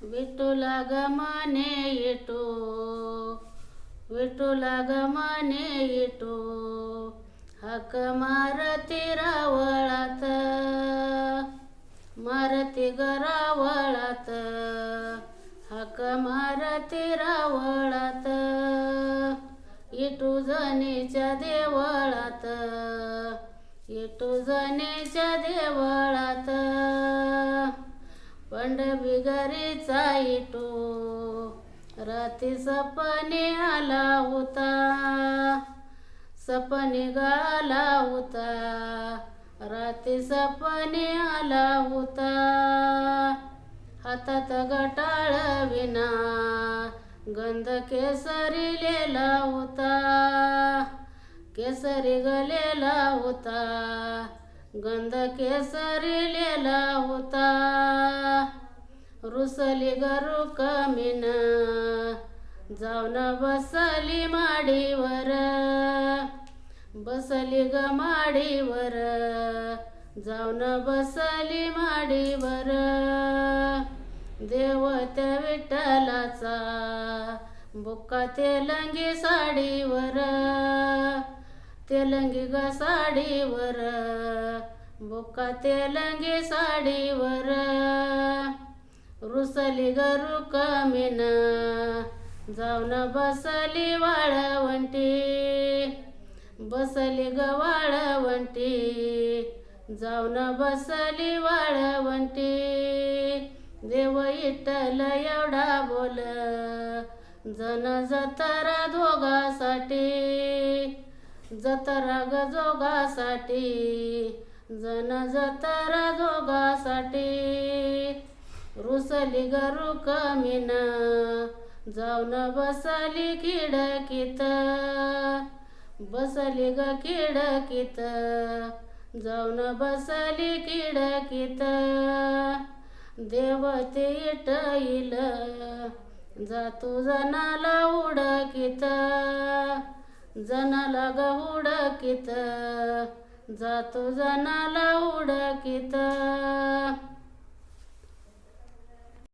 विठुला गमने मने येतो विठुला ग मने येतो हक मारती रावळात मारती ग रावळात हक मारती रावळात इटू जनीच्या देवळात इटू जनीच्या देवळात पंड बिगारीचा इटू राती सपने आला होता सपने गाला होता राती सपने आला होता हातात गटाळ विना गंध केसरी लेला होता केसरी गलेला होता गंध केसरी लेला होता. रुसली गरू कमीन. जाऊन बसली माडीवर. बसली ग माडीवर. जाऊन बसली माडीवर. देवत्या विठ्ठलाचा बुक्का तेलंगी साडीवर. तेलंगी ग साडीवर. बुक्का तेलंगी साडीवर. रुसली ग रुकमीन जाऊन बसली वाळवंटी. बसली ग वाळवंटी. जाऊन बसली वाळवंटी. देव इटल एवढा बोल. जन जतरा दोघासाठी. जतरा ग जोगासाठी. जन जतर दोघासाठी रुसली ग रुकमीन जाऊन बसली खिडकीत. बसली ग खिडकीत जाऊन बसली खिडकीत. देवते इटईल जातो जनाला उडकीत. जनाला ग उडकीत. जातो जनाला उडकीत.